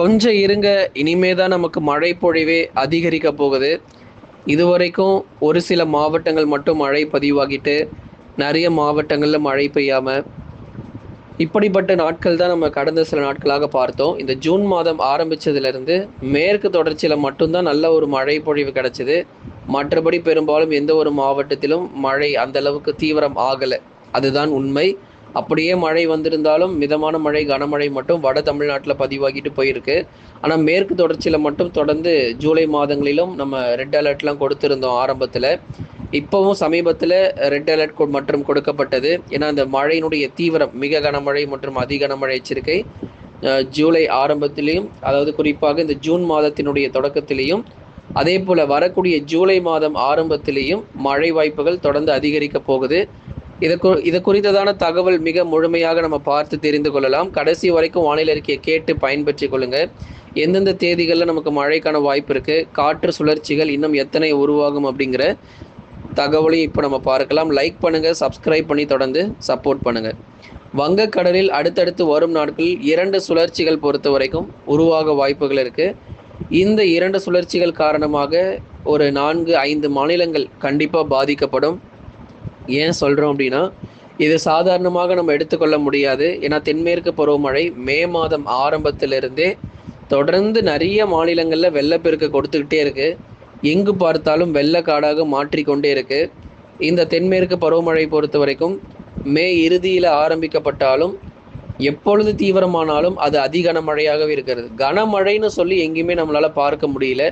கொஞ்சம் இருங்க இனிமே தான் நமக்கு மழை பொழிவே அதிகரிக்க போகுது. இதுவரைக்கும் ஒரு சில மாவட்டங்கள் மட்டும் மழை பதிவாகிட்டு நிறைய மாவட்டங்களில் மழை பெய்யாமல் இப்படிப்பட்ட நாட்கள் தான் நம்ம கடந்த சில நாட்களாக பார்த்தோம். இந்த ஜூன் மாதம் ஆரம்பிச்சதுலேருந்து மேற்கு தொடர்ச்சியில் மட்டும்தான் நல்ல ஒரு மழை பொழிவு கிடச்சிது. மற்றபடி பெரும்பாலும் எந்த ஒரு மாவட்டத்திலும் மழை அந்த அளவுக்கு தீவிரம் ஆகலை. அதுதான் உண்மை. அப்படியே மழை வந்திருந்தாலும் மிதமான மழை கனமழை மட்டும் வட தமிழ்நாட்டில் பதிவாகிட்டு போயிருக்கு. ஆனால் மேற்கு தொடர்ச்சியில் மட்டும் தொடர்ந்து ஜூலை மாதங்களிலும் நம்ம ரெட் அலர்ட்லாம் கொடுத்துருந்தோம் ஆரம்பத்தில். இப்போவும் சமீபத்தில் ரெட் அலர்ட் மற்றும் கொடுக்கப்பட்டது. ஏன்னா அந்த மழையினுடைய தீவிரம் மிக கனமழை மற்றும் அதி கனமழை எச்சரிக்கை ஜூலை ஆரம்பத்திலையும் அதாவது குறிப்பாக இந்த ஜூன் மாதத்தினுடைய தொடக்கத்திலையும் அதே போல் வரக்கூடிய ஜூலை மாதம் ஆரம்பத்திலையும் மழை வாய்ப்புகள் தொடர்ந்து அதிகரிக்க போகுது. இது இது குறித்ததான தகவல் மிக முழுமையாக நம்ம பார்த்து தெரிந்து கொள்ளலாம். கடைசி வரைக்கும் வானிலை அறிக்கையை கேட்டு பயன்பற்றி கொள்ளுங்க. எந்தெந்த தேதிகளில் நமக்கு மழைக்கான வாய்ப்பு இருக்குது காற்று சுழற்சிகள் இன்னும் எத்தனை உருவாகும் அப்படிங்கிற தகவலையும் இப்போ நம்ம பார்க்கலாம். லைக் பண்ணுங்கள் சப்ஸ்கிரைப் பண்ணி தொடர்ந்து சப்போர்ட் பண்ணுங்கள் வங்கக்கடலில் அடுத்தடுத்து வரும் நாட்களில் இரண்டு சுழற்சிகள் பொறுத்த வரைக்கும் உருவாக வாய்ப்புகள் இருக்குது இந்த இரண்டு சுழற்சிகள் காரணமாக ஒரு நான்கு ஐந்து மாநிலங்கள் கண்டிப்பாக பாதிக்கப்படும். ஏன் சொல்கிறோம் அப்படின்னா இது சாதாரணமாக நம்ம எடுத்துக்கொள்ள முடியாது. ஏன்னா தென்மேற்கு பருவமழை மே மாதம் ஆரம்பத்திலிருந்தே தொடர்ந்து நிறைய மாநிலங்களில் வெள்ளப்பெருக்கு கொடுத்துக்கிட்டே இருக்குது எங்கு பார்த்தாலும் வெள்ளக்காடாக மாற்றிக்கொண்டே இருக்குது இந்த தென்மேற்கு பருவமழை பொறுத்த வரைக்கும் மே இறுதியில் ஆரம்பிக்கப்பட்டாலும் எப்பொழுது தீவிரமானாலும் அது அதி கனமழையாகவே இருக்கிறது. கனமழைன்னு சொல்லி எங்கேயுமே நம்மளால் பார்க்க முடியல.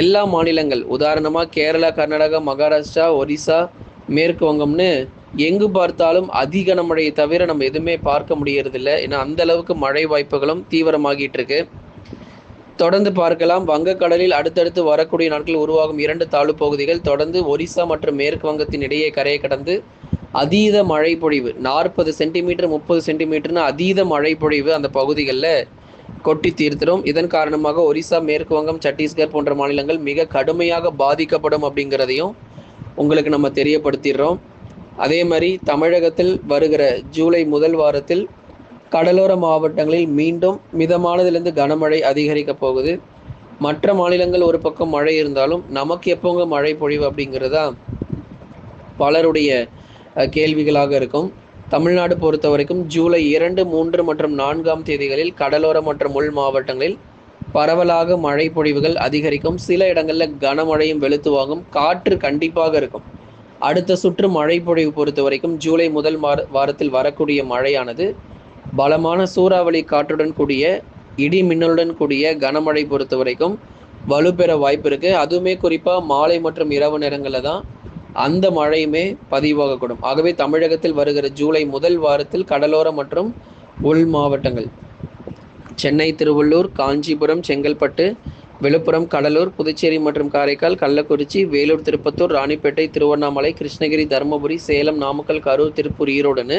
எல்லா மாநிலங்கள் உதாரணமாக கேரளா கர்நாடகா மகாராஷ்டிரா ஒரிசா மேற்கு வங்கம்னு எங்கு பார்த்தாலும் அதிக கனமழையை தவிர நம்ம எதுவுமே பார்க்க முடியறதில்ல. ஏன்னா அந்த அளவுக்கு மழை வாய்ப்புகளும் தீவிரமாகிட்டு இருக்கு தொடர்ந்து பார்க்கலாம். வங்கக்கடலில் அடுத்தடுத்து வரக்கூடிய நாட்கள் உருவாகும் இரண்டு தாழ்வு பகுதிகள் தொடர்ந்து ஒரிசா மற்றும் மேற்கு வங்கத்தின் இடையே கரையை கடந்து அதீத மழை பொழிவு. நாற்பது சென்டிமீட்டர் முப்பது சென்டிமீட்டர்னு அதீத மழை பொழிவு அந்த பகுதிகளில் கொட்டி தீர்த்திடும். இதன் காரணமாக ஒரிசா மேற்கு வங்கம் சத்தீஸ்கர் போன்ற மாநிலங்கள் மிக கடுமையாக பாதிக்கப்படும் அப்படிங்கிறதையும் உங்களுக்கு நம்ம தெரியப்படுத்திடுறோம். அதே மாதிரி தமிழகத்தில் வருகிற ஜூலை முதல் வாரத்தில் கடலோர மாவட்டங்களில் மீண்டும் மிதமானதிலிருந்து கனமழை அதிகரிக்க போகுது. மற்ற மாநிலங்கள் ஒரு பக்கம் மழை இருந்தாலும் நமக்கு எப்போங்க மழை பொழிவு அப்படிங்கிறதா பலருடைய கேள்விகளாக இருக்கும். தமிழ்நாடு பொறுத்த வரைக்கும் ஜூலை இரண்டு மூன்று மற்றும் நான்காம் தேதிகளில் கடலோர மற்றும் உள் மாவட்டங்களில் பரவலாக மழை பொழிவுகள் அதிகரிக்கும். சில இடங்களில் கனமழையும் வெளுத்து வாங்கும். காற்று கண்டிப்பாக இருக்கும். அடுத்த சுற்று மழை பொழிவு பொறுத்த வரைக்கும் ஜூலை முதல் வார வாரத்தில் வரக்கூடிய மழையானது பலமான சூறாவளி காற்றுடன் கூடிய இடி மின்னலுடன் கூடிய கனமழை பொறுத்த வரைக்கும் வலுப்பெற வாய்ப்பு இருக்குது அதுவுமே குறிப்பாக மாலை மற்றும் இரவு நேரங்களில் தான் அந்த மழையுமே பதிவாகக்கூடும். ஆகவே தமிழகத்தில் வருகிற ஜூலை முதல் வாரத்தில் கடலோர மற்றும் உள் மாவட்டங்கள் சென்னை திருவள்ளூர் காஞ்சிபுரம் செங்கல்பட்டு விழுப்புரம் கடலூர் புதுச்சேரி மற்றும் காரைக்கால் கள்ளக்குறிச்சி வேலூர் திருப்பத்தூர் ராணிப்பேட்டை திருவண்ணாமலை கிருஷ்ணகிரி தருமபுரி சேலம் நாமக்கல் கரூர் திருப்பூர் ஈரோடுன்னு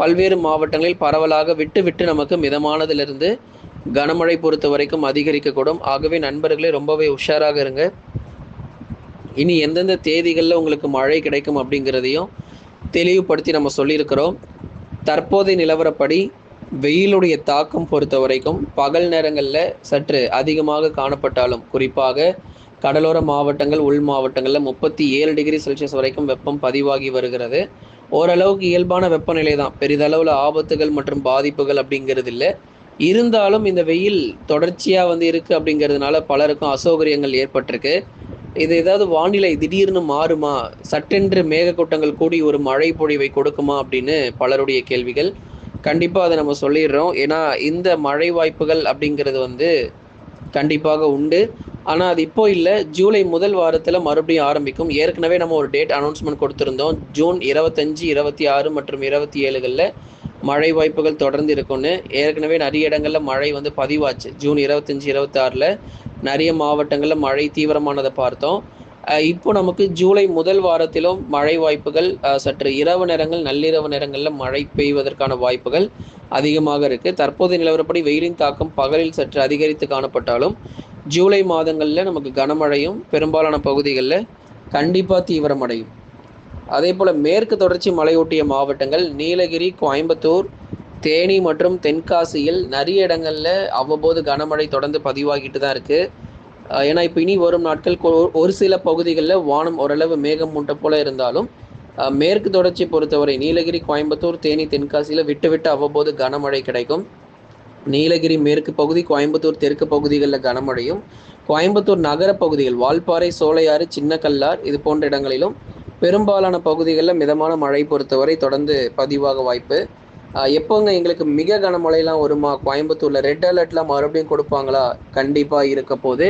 பல்வேறு மாவட்டங்களில் பரவலாக விட்டு விட்டு நமக்கு மிதமானதிலிருந்து கனமழை பொறுத்த வரைக்கும் அதிகரிக்கக்கூடும். ஆகவே நண்பர்களே ரொம்பவே உஷாராக இருங்க. இனி எந்தெந்த தேதிகளில் உங்களுக்கு மழை கிடைக்கும் அப்படிங்கிறதையும் தெளிவுபடுத்தி நம்ம சொல்லியிருக்கிறோம். தற்போதைய நிலவரப்படி வெயிலுடைய தாக்கம் பொறுத்த வரைக்கும் பகல் நேரங்களில் சற்று அதிகமாக காணப்பட்டாலும் குறிப்பாக கடலோர மாவட்டங்கள் உள் மாவட்டங்களில் முப்பத்தி ஏழு டிகிரி செல்சியஸ் வரைக்கும் வெப்பம் பதிவாகி வருகிறது. ஓரளவுக்கு இயல்பான வெப்பநிலை தான் பெரிதளவில் ஆபத்துகள் மற்றும் பாதிப்புகள் அப்படிங்கிறது இல்லை இருந்தாலும் இந்த வெயில் தொடர்ச்சியாக வந்து இருக்குது அப்படிங்கிறதுனால பலருக்கும் அசௌகரியங்கள் ஏற்பட்டிருக்கு. இது ஏதாவது வானிலை திடீர்னு மாறுமா? சட்டென்று மேகக்கூட்டங்கள் கூடி ஒரு மழை பொழிவை கொடுக்குமா அப்படின்னு பலருடைய கேள்விகள். கண்டிப்பாக அதை நம்ம சொல்லிடுறோம். ஏன்னா இந்த மழை வாய்ப்புகள் அப்படிங்கிறது வந்து கண்டிப்பாக உண்டு. ஆனால் அது இப்போ இல்லை. ஜூலை முதல் வாரத்தில் மறுபடியும் ஆரம்பிக்கும். ஏற்கனவே நம்ம ஒரு டேட் அனௌன்ஸ்மெண்ட் கொடுத்துருந்தோம். ஜூன் இருபத்தஞ்சி இருபத்தி ஆறு மற்றும் இருபத்தி ஏழுகளில் மழை வாய்ப்புகள் தொடர்ந்து இருக்கும்னு. ஏற்கனவே நிறைய இடங்களில் மழை வந்து பதிவாச்சு. ஜூன் இருபத்தஞ்சி இருபத்தாறில் நிறைய மாவட்டங்களில் மழை தீவிரமானதை பார்த்தோம். இப்போ நமக்கு ஜூலை முதல் வாரத்திலும் மழை வாய்ப்புகள் சற்று இரவு நேரங்கள் நள்ளிரவு நேரங்களில் மழை பெய்வதற்கான வாய்ப்புகள் அதிகமாக இருக்குது தற்போதைய நிலவரப்படி வெயிலின் தாக்கம் பகலில் சற்று அதிகரித்து காணப்பட்டாலும் ஜூலை மாதங்களில் நமக்கு கனமழையும் பெரும்பாலான பகுதிகளில் கண்டிப்பாக தீவிரமடையும். அதே போல் மேற்கு தொடர்ச்சி மலையொட்டிய மாவட்டங்கள் நீலகிரி கோயம்புத்தூர் தேனி மற்றும் தென்காசியில் நிறைய இடங்களில் அவ்வப்போது கனமழை தொடர்ந்து பதிவாகிட்டு தான் இருக்குது ஏன்னா இப்போ இனி வரும் நாட்கள் ஒரு சில பகுதிகளில் வானம் ஓரளவு மேகம் மூட்டை போல இருந்தாலும் மேற்கு தொடர்ச்சி பொறுத்தவரை நீலகிரி கோயம்புத்தூர் தேனி தென்காசியில் விட்டு விட்டு அவ்வப்போது கனமழை கிடைக்கும். நீலகிரி மேற்கு பகுதி கோயம்புத்தூர் தெற்கு பகுதிகளில் கனமழையும் கோயம்புத்தூர் நகர பகுதிகள் வால்பாறை சோலையாறு சின்னக்கல்லார் இது போன்ற இடங்களிலும் பெரும்பாலான பகுதிகளில் மிதமான மழை பொறுத்தவரை தொடர்ந்து பதிவாக வாய்ப்பு. எப்போங்க எங்களுக்கு மிக கனமழைலாம் வருமா? கோயம்புத்தூரில் ரெட் அலர்ட்லாம் மறுபடியும் கொடுப்பாங்களா? கண்டிப்பாக இருக்க போது.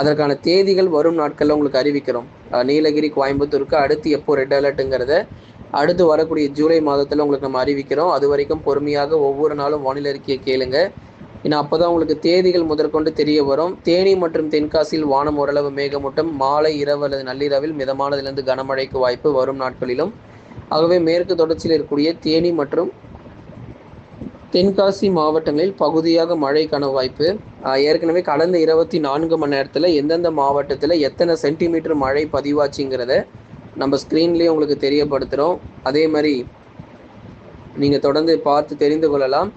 அதற்கான தேதிகள் வரும் நாட்களில் உங்களுக்கு அறிவிக்கிறோம். நீலகிரி கோயம்புத்தூருக்கு அடுத்து எப்போ ரெட் அலர்ட்டுங்கிறத அடுத்து வரக்கூடிய ஜூலை மாதத்தில் உங்களுக்கு நம்ம அறிவிக்கிறோம். அது வரைக்கும் பொறுமையாக ஒவ்வொரு நாளும் வானிலை அறிக்கையை கேளுங்க. ஏன்னா அப்போ தான் உங்களுக்கு தேதிகள் முதற்கொண்டு தெரிய வரும். தேனி மற்றும் தென்காசியில் வானம் ஓரளவு மேகமூட்டம். மாலை இரவு அல்லது நள்ளிரவில் மிதமானதிலிருந்து கனமழைக்கு வாய்ப்பு வரும் நாட்களிலும். ஆகவே மேற்கு தொடர்ச்சியில் இருக்கக்கூடிய தேனி மற்றும் தென்காசி மாவட்டங்களில் பகுதியாக மழைக்கான வாய்ப்பு. ஏற்கனவே கடந்த இருபத்தி நான்கு மணி நேரத்தில் எந்தெந்த மாவட்டத்தில் எத்தனை சென்டிமீட்டர் மழை பதிவாச்சுங்கிறத நம்ம ஸ்க்ரீன்லேயே உங்களுக்கு தெரியப்படுத்துகிறோம் அதே மாதிரி நீங்கள் தொடர்ந்து பார்த்து தெரிந்து கொள்ளலாம்.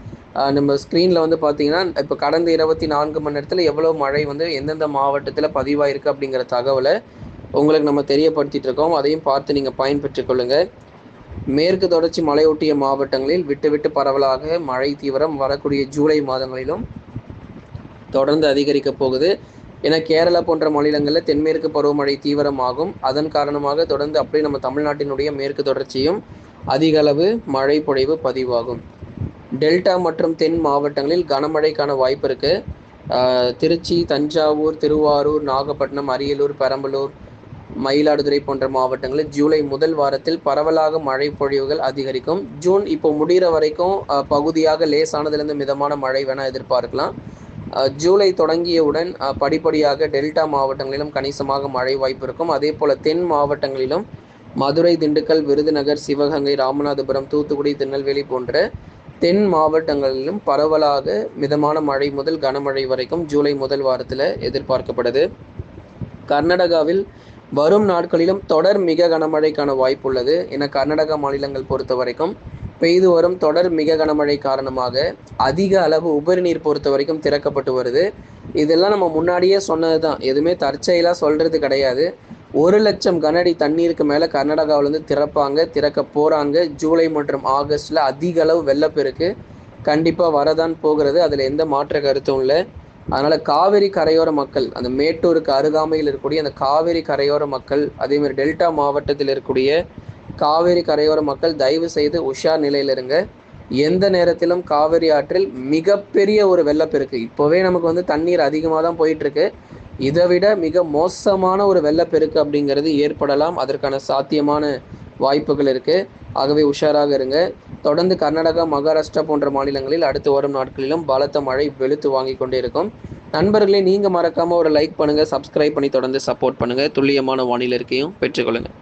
நம்ம ஸ்க்ரீனில் வந்து பார்த்தீங்கன்னா இப்போ கடந்த இருபத்தி நான்கு மணி நேரத்தில் எவ்வளோ மழை வந்து எந்தெந்த மாவட்டத்தில் பதிவாயிருக்கு அப்படிங்கிற தகவலை உங்களுக்கு நம்ம தெரியப்படுத்திட்டு இருக்கோம். அதையும் பார்த்து நீங்கள் பயன்பெற்றுக் கொள்ளுங்கள் மேற்கு தொடர்ச்சி மலையொட்டிய மாவட்டங்களில் விட்டுவிட்டு பரவலாக மழை தீவிரம் வரக்கூடிய ஜூலை மாதங்களிலும் தொடர்ந்து அதிகரிக்க போகுது. ஏன்னா கேரளா போன்ற மாநிலங்களில் தென்மேற்கு பருவமழை தீவிரமாகும். அதன் காரணமாக தொடர்ந்து அப்படியே நம்ம தமிழ்நாட்டினுடைய மேற்கு தொடர்ச்சியும் அதிக அளவு மழை பொழிவு பதிவாகும். டெல்டா மற்றும் தென் மாவட்டங்களில் கனமழைக்கான வாய்ப்பு இருக்கு. திருச்சி தஞ்சாவூர் திருவாரூர் நாகப்பட்டினம் அரியலூர் பெரம்பலூர் மயிலாடுதுறை போன்ற மாவட்டங்களில் ஜூலை முதல் வாரத்தில் பரவலாக மழை பொழிவுகள் அதிகரிக்கும். ஜூன் இப்போ முடிகிற வரைக்கும் பகுதியாக லேசானதுலேருந்து மிதமான மழை வேணால் எதிர்பார்க்கலாம். ஜூலை தொடங்கியவுடன் படிப்படியாக டெல்டா மாவட்டங்களிலும் கணிசமாக மழை வாய்ப்பு இருக்கும். அதே போல் தென் மாவட்டங்களிலும் மதுரை திண்டுக்கல் விருதுநகர் சிவகங்கை ராமநாதபுரம் தூத்துக்குடி திருநெல்வேலி போன்ற தென் மாவட்டங்களிலும் பரவலாக மிதமான மழை முதல் கனமழை வரைக்கும் ஜூலை முதல் வாரத்தில் எதிர்பார்க்கப்படுது கர்நாடகாவில் வரும் நாட்களிலும் தொடர் மிக கனமழைக்கான வாய்ப்பு உள்ளது என கர்நாடகா மாநிலங்கள் பொறுத்த வரைக்கும் பெய்து வரும் தொடர் மிக கனமழை காரணமாக அதிக அளவு உபரி நீர் பொறுத்த வரைக்கும் திறக்கப்பட்டு வருது. இதெல்லாம் நம்ம முன்னாடியே சொன்னது தான் எதுவுமே தற்செயலாக சொல்கிறது கிடையாது. ஒரு லட்சம் கனஅடி தண்ணீருக்கு மேலே கர்நாடகாவிலேருந்து திறப்பாங்க திறக்க போகிறாங்க ஜூலை மற்றும் ஆகஸ்டில் அதிக அளவு வெள்ளப்பெருக்கு கண்டிப்பாக வரதான் போகிறது. அதில் எந்த மாற்ற கருத்தும் இல்லை. அதனால் காவிரி கரையோர மக்கள் அந்த மேட்டூருக்கு அருகாமையில் இருக்கக்கூடிய அந்த காவேரி கரையோர மக்கள் அதேமாதிரி டெல்டா மாவட்டத்தில் இருக்கக்கூடிய காவேரி கரையோர மக்கள் தயவு செய்து உஷார் நிலையில் இருங்க. எந்த நேரத்திலும் காவேரி ஆற்றில் மிகப்பெரிய ஒரு வெள்ளப்பெருக்கு. இப்போவே நமக்கு வந்து தண்ணீர் அதிகமாக தான் போயிட்டுருக்கு. இதை விட மிக மோசமான ஒரு வெள்ளப்பெருக்கு அப்படிங்கிறது ஏற்படலாம். அதற்கான சாத்தியமான வாய்ப்புகள் இருக்குது ஆகவே உஷாராக இருங்க. தொடர்ந்து கர்நாடகா மகாராஷ்டிரா போன்ற மாநிலங்களில் அடுத்து வரும் நாட்களிலும் பலத்த மழை வெளுத்து வாங்கி கொண்டே இருக்கும் நண்பர்களே நீங்கள் மறக்காமல் ஒரு லைக் பண்ணுங்கள் சப்ஸ்கிரைப் பண்ணி தொடர்ந்து சப்போர்ட் பண்ணுங்கள் துல்லியமான வானிலை இருக்கையும் பெற்றுக்கொள்ளுங்கள்